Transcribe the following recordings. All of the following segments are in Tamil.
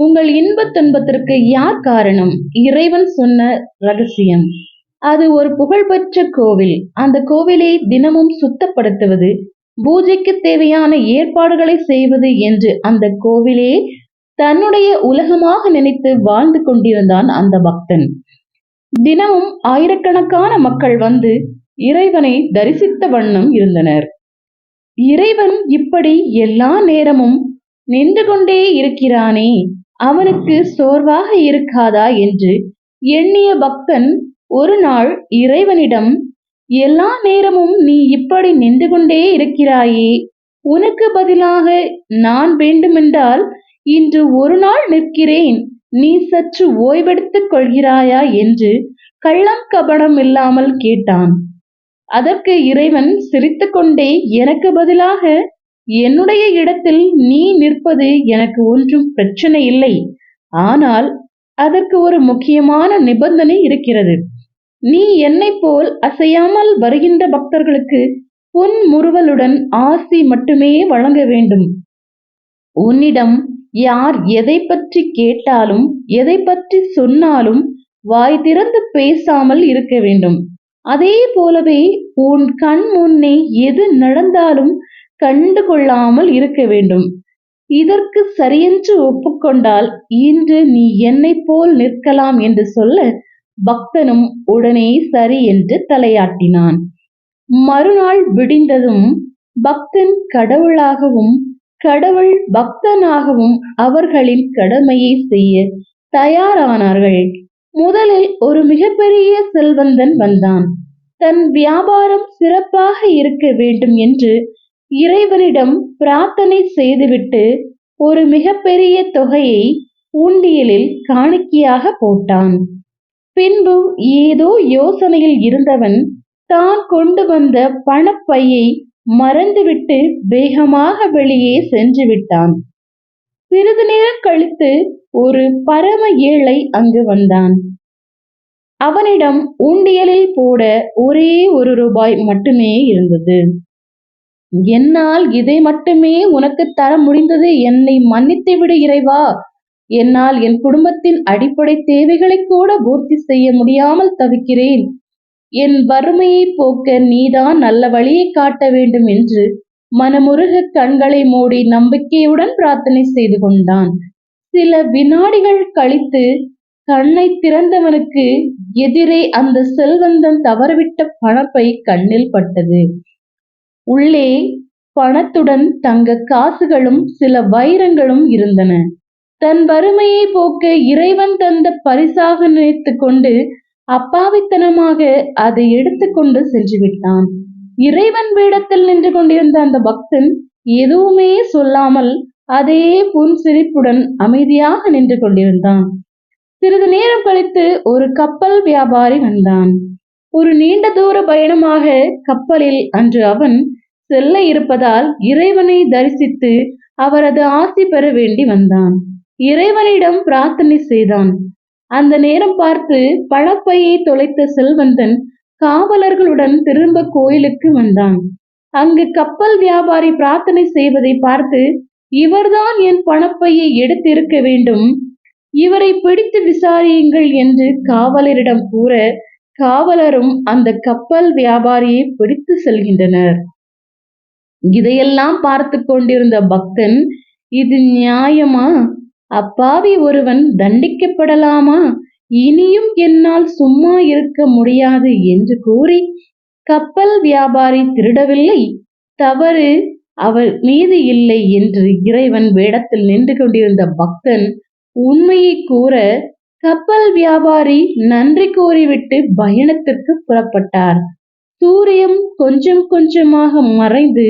உங்கள் இன்பத் துன்பத்திற்கு யார் காரணம்? இறைவன் சொன்ன ரகசியம். அது ஒரு புகழ்பெற்ற கோவில். அந்த கோவிலை தினமும் சுத்தப்படுத்துவது பூஜைக்கு தேவையான ஏற்பாடுகளை செய்வது என்று அந்த கோவிலே தன்னுடைய உலகமாக நினைத்து வாழ்ந்து கொண்டிருந்தான் அந்த பக்தன். தினமும் ஆயிரக்கணக்கான மக்கள் வந்து இறைவனை தரிசித்த வண்ணம் இருந்தனர். இறைவன் இப்படி எல்லா நேரமும் நின்று கொண்டே இருக்கிறானே அவனுக்கு சோர்வாக இருக்காதா என்று எண்ணிய பக்தன் ஒரு நாள் இறைவனிடம் எல்லா நேரமும் நீ இப்படி நின்று கொண்டே இருக்கிறாயே உனக்கு பதிலாக நான் வேண்டுமென்றால் இன்று ஒரு நாள் நிற்கிறேன் நீ சற்று ஓய்வெடுத்துக் கொள்கிறாயா? என்று கள்ளம் கபடம் இல்லாமல் கேட்டான். அதற்கு இறைவன் சிரித்துக்கொண்டே எனக்கு பதிலாக என்னுடைய இடத்தில் நீ நிற்பது எனக்கு ஒன்றும் பிரச்சனை இல்லை. ஆனால் அதற்கு ஒரு முக்கியமான நிபந்தனை இருக்கிறது. நீ என்னை போல் அசையாமல் வருகின்ற பக்தர்களுக்கு உன் முறுவலுடன் ஆசி மட்டுமே வழங்க வேண்டும். உன்னிடம் யார் எதை பற்றி கேட்டாலும் எதை பற்றி சொன்னாலும் வாய் திறந்து பேசாமல் இருக்க வேண்டும். அதே போலவே உன் கண் முன்னே எது நடந்தாலும் கண்டு கொள்ளாமல் இருக்க வேண்டும். இதற்கு சரியென்று ஒப்புக்கொண்டால் இன்று நீ என்னை போல் நிற்கலாம் என்று சொல்ல பக்தனும் உடனே சரி என்று தலையாட்டினான். மறுநாள் விடிந்ததும் பக்தன் கடவுளாகவும் கடவுள் பக்தனாகவும் அவர்களின் கடமையை செய்ய தயாரானார்கள். முதலில் ஒரு மிகப்பெரிய செல்வந்தன் வந்தான். தன் வியாபாரம் சிறப்பாக இருக்க வேண்டும் என்று இறைவனிடம் பிரார்த்தனை செய்துவிட்டு ஒரு மிகப்பெரிய தொகையை உண்டியலில் காணிக்கையாக போட்டான். பின்பு ஏதோ யோசனையில் இருந்தவன் தான் கொண்டு வந்த பணப்பையை மறந்துவிட்டு வேகமாக வெளியே சென்று விட்டான். சிறிது நேரம் கழித்து ஒரு பரம ஏழை அங்கு வந்தான். அவனிடம் உண்டியலில் போட ஒரே ஒரு ரூபாய் மட்டுமே இருந்தது. என்னால் இதை மட்டுமே உனக்கு தர முடிந்தது. என்னை மன்னித்து விடு இறைவா. என்னால் என் குடும்பத்தின் அடிப்படை தேவைகளை கூட பூர்த்தி செய்ய முடியாமல் தவிக்கிறேன். என் வறுமையை போக்க நீதான் நல்ல வழியை காட்ட வேண்டும் என்று மனமுருக கண்களை மூடி நம்பிக்கையுடன் பிரார்த்தனை செய்து கொண்டான். சில வினாடிகள் கழித்து கண்ணை திறந்தவனுக்கு எதிரே அந்த செல்வந்தன் தவறவிட்ட பணப்பை கண்ணில் பட்டது. உள்ளே பணத்துடன் தங்க காசுகளும் சில வைரங்களும் இருந்தன. தன் வறுமையை போக்க இறைவன் தந்த பரிசாக நினைத்து கொண்டு அப்பாவித்தனமாக அதை எடுத்துக்கொண்டு சென்று விட்டான் இறைவன் வேடத்தில் நின்று கொண்டிருந்த அந்த பக்தன் எதுவுமே சொல்லாமல் அதே புன் சிரிப்புடன் அமைதியாக நின்று கொண்டிருந்தான். சிறிது நேரம் கழித்து ஒரு கப்பல் வியாபாரி வந்தான். ஒரு நீண்ட தூர பயணமாக கப்பலில் அன்று அவன் செல்ல இருப்பதால் இறைவனை தரிசித்து அவரது ஆசி பெற வேண்டி வந்தான். இறைவனிடம் பிரார்த்தனை செய்தான். அந்த நேரம் பார்த்து பழப்பையை தொலைத்த செல்வந்தன் காவலர்களுடன் திரும்ப கோயிலுக்கு வந்தான். அங்கு கப்பல் வியாபாரி பிரார்த்தனை செய்வதை பார்த்து இவர்தான் என் பணப்பையை எடுத்திருக்க வேண்டும். இவரை பிடித்து விசாரியுங்கள் என்று காவலரிடம் கூற காவலரும் அந்த கப்பல் வியாபாரியை பிடித்து செல்கின்றனர். இதையெல்லாம் பார்த்து கொண்டிருந்த பக்தன் இது நியாயமா? அப்பாவி ஒருவன் தண்டிக்கப்படலாமா? இனியும் என்னால் சும்மா இருக்க முடியாது என்று கூறி கப்பல் வியாபாரி திருடவில்லை. தவறு அவர் மீது இல்லை என்று இறைவன் வேடத்தில் நின்று கொண்டிருந்த பக்தன் உண்மையை கூற கப்பல் வியாபாரி நன்றி கூறிவிட்டு பயணத்திற்கு புறப்பட்டார். சூரியன் கொஞ்சம் கொஞ்சமாக மறைந்து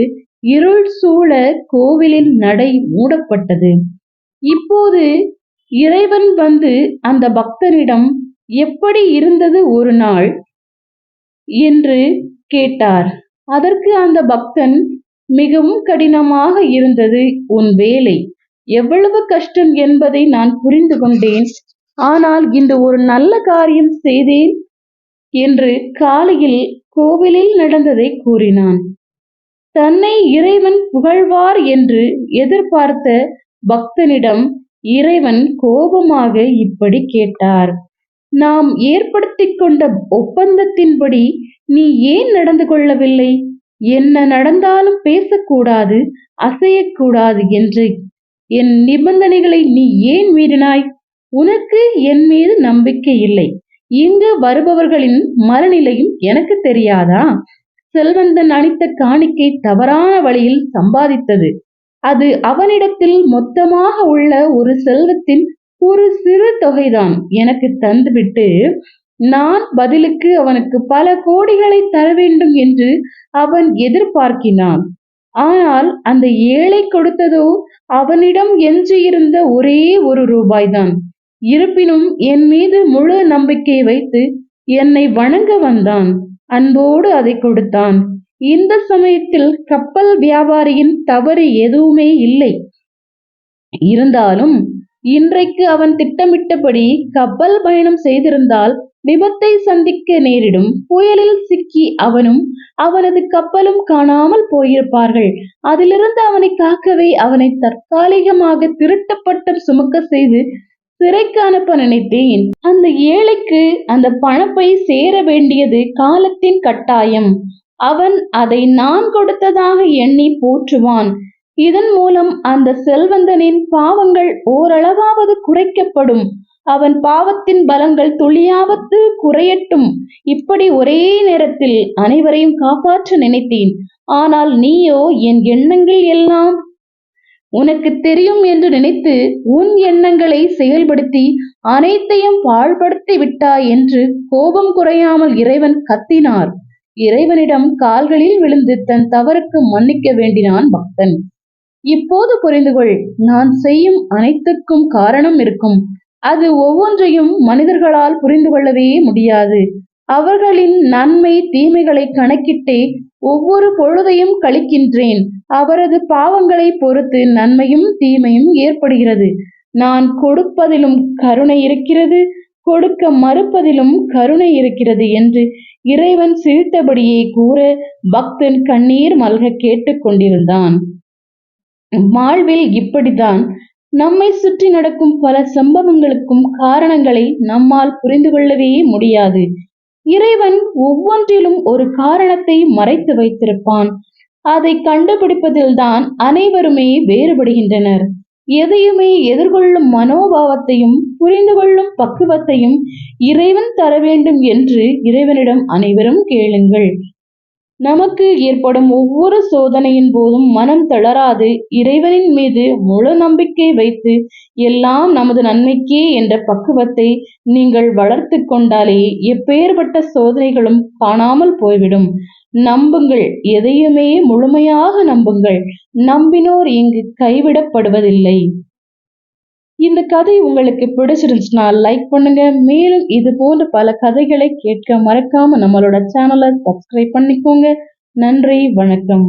இருள் சூழ கோவிலின் நடை மூடப்பட்டது. இப்போது இறைவன் வந்து அந்த பக்தனிடம் எப்படி இருந்தது ஒரு நாள்? என்று கேட்டார். அதற்கு அந்த பக்தன் மிகவும் கடினமாக இருந்தது உன் வேலை. எவ்வளவு கஷ்டம் என்பதை நான் புரிந்து கொண்டேன். ஆனால் இன்று ஒரு நல்ல காரியம் செய்தேன் என்று காலையில் கோவிலில் நடந்ததை கூறினான். தன்னை இறைவன் புகழ்வார் என்று எதிர்பார்த்த பக்தனிடம் இறைவன் கோபமாக இப்படி கேட்டார். நாம் ஏற்படுத்திக் கொண்ட ஒப்பந்தத்தின்படி நீ ஏன் நடந்து கொள்ளவில்லை? என்ன நடந்தாலும் பேசக்கூடாது அசையக்கூடாது என்று. என் நிபந்தனைகளை நீ ஏன் மீறினாய்? உனக்கு என் மீது நம்பிக்கை இல்லை. இங்கு வருபவர்களின் மனநிலையும் எனக்கு தெரியாதா? செல்வந்தன் அளித்த காணிக்கை தவறான வழியில் சம்பாதித்தது. அது அவனிடத்தில் மொத்தமாக உள்ள ஒரு செல்வத்தின் ஒரு சிறு தொகைதான் எனக்கு தந்துவிட்டு நான் பதிலுக்கு அவனுக்கு பல கோடிகளை தர வேண்டும் என்று அவன் எதிர்பார்க்கினான். ஆனால் அந்த ஏழை கொடுத்ததோ அவனிடம் எஞ்சியிருந்த ஒரே ஒரு ரூபாய்தான். இருப்பினும் என் மீது முழு நம்பிக்கை வைத்து என்னை வணங்க வந்தான். அன்போடு அதை கொடுத்தான். இந்த சமயத்தில் கப்பல் வியாபாரியின் தவறு எதுவுமே இல்லை. இருந்தாலும் இன்றைக்கு அவன் திட்டமிட்டபடி கப்பல் பயணம் செய்திருந்தால் விபத்தை சந்திக்க நேரிடும். புயலில் சிக்கி அவனும் அவனது கப்பலும் காணாமல் போயிருப்பார்கள். அதிலிருந்து அவனை காக்கவே அவனை தற்காலிகமாக திருட்டப்பட்டம் சுமக்க செய்து சிறைக்கு அனுப்ப நினைத்தேன். அந்த ஏழைக்கு அந்த பணப்பை சேர வேண்டியது காலத்தின் கட்டாயம். அவன் அதை நான் கொடுத்ததாக எண்ணி போற்றுவான். இதன் மூலம் அந்த செல்வந்தனின் பாவங்கள் ஓரளவாவது குறைக்கப்படும். அவன் பாவத்தின் பலங்கள் துளியாவது குறையட்டும். இப்படி ஒரே நேரத்தில் அனைவரையும் காப்பாற்ற நினைத்தேன். ஆனால் நீயோ என் எண்ணங்கள் எல்லாம் உனக்கு தெரியும் என்று நினைத்து உன் எண்ணங்களை செயல்படுத்தி அனைத்தையும் பாழ்படுத்தி விட்டாய் என்று கோபம் குறையாமல் இறைவன் கத்தினார். இறைவனிடம் கால்களில் விழுந்து தன் தவறுக்கு மன்னிக்க வேண்டினான் பக்தன். இப்போது புரிந்து கொள் நான் செய்யும் அனைத்துக்கும் காரணம் இருக்கும். அது ஒவ்வொன்றையும் மனிதர்களால் புரிந்து கொள்ளவே முடியாது. அவர்களின் நன்மை தீமைகளை கணக்கிட்டே ஒவ்வொரு பொழுதையும் கழிக்கின்றேன். அவரது பாவங்களை பொறுத்து நன்மையும் தீமையும் ஏற்படுகிறது. நான் கொடுப்பதிலும் கருணை இருக்கிறது கொடுக்க மறுப்பதிலும் கருணை இருக்கிறது என்று இறைவன் சிரித்தபடியே கூற பக்தன் கண்ணீர் மல்க கேட்டுக் கொண்டிருந்தான். வாழ்வில் இப்படித்தான். நம்மை சுற்றி நடக்கும் பல சம்பவங்களுக்கும் காரணங்களை நம்மால் புரிந்து கொள்ளவே முடியாது. இறைவன் ஒவ்வொன்றிலும் ஒரு காரணத்தை மறைத்து வைத்திருப்பான். அதை கண்டுபிடிப்பதில்தான் அனைவருமே வேறுபடுகின்றனர். எதையுமே எதிர்கொள்ளும் மனோபாவத்தையும் புரிந்து கொள்ளும் பக்குவத்தையும் இறைவன் தர வேண்டும் என்று இறைவனிடம் அனைவரும் கேளுங்கள். நமக்கு ஏற்படும் ஒவ்வொரு சோதனையின் போதும் மனம் தளராது இறைவனின் மீது முழு நம்பிக்கை வைத்து எல்லாம் நமது நன்மைக்கே என்ற பக்குவத்தை நீங்கள் வளர்த்து கொண்டாலே எப்பேற்பட்ட சோதனைகளும் காணாமல் போய்விடும். நம்புங்கள் எதையுமே முழுமையாக நம்புங்கள். நம்பினோர் இங்கு கைவிடப்படுவதில்லை. இந்த கதை உங்களுக்கு பிடிச்சிருந்துச்சுன்னா லைக் பண்ணுங்க. மேலும் இது போன்ற பல கதைகளை கேட்க மறக்காம நம்மளோட சேனலை சப்ஸ்கிரைப் பண்ணிக்கோங்க. நன்றி வணக்கம்.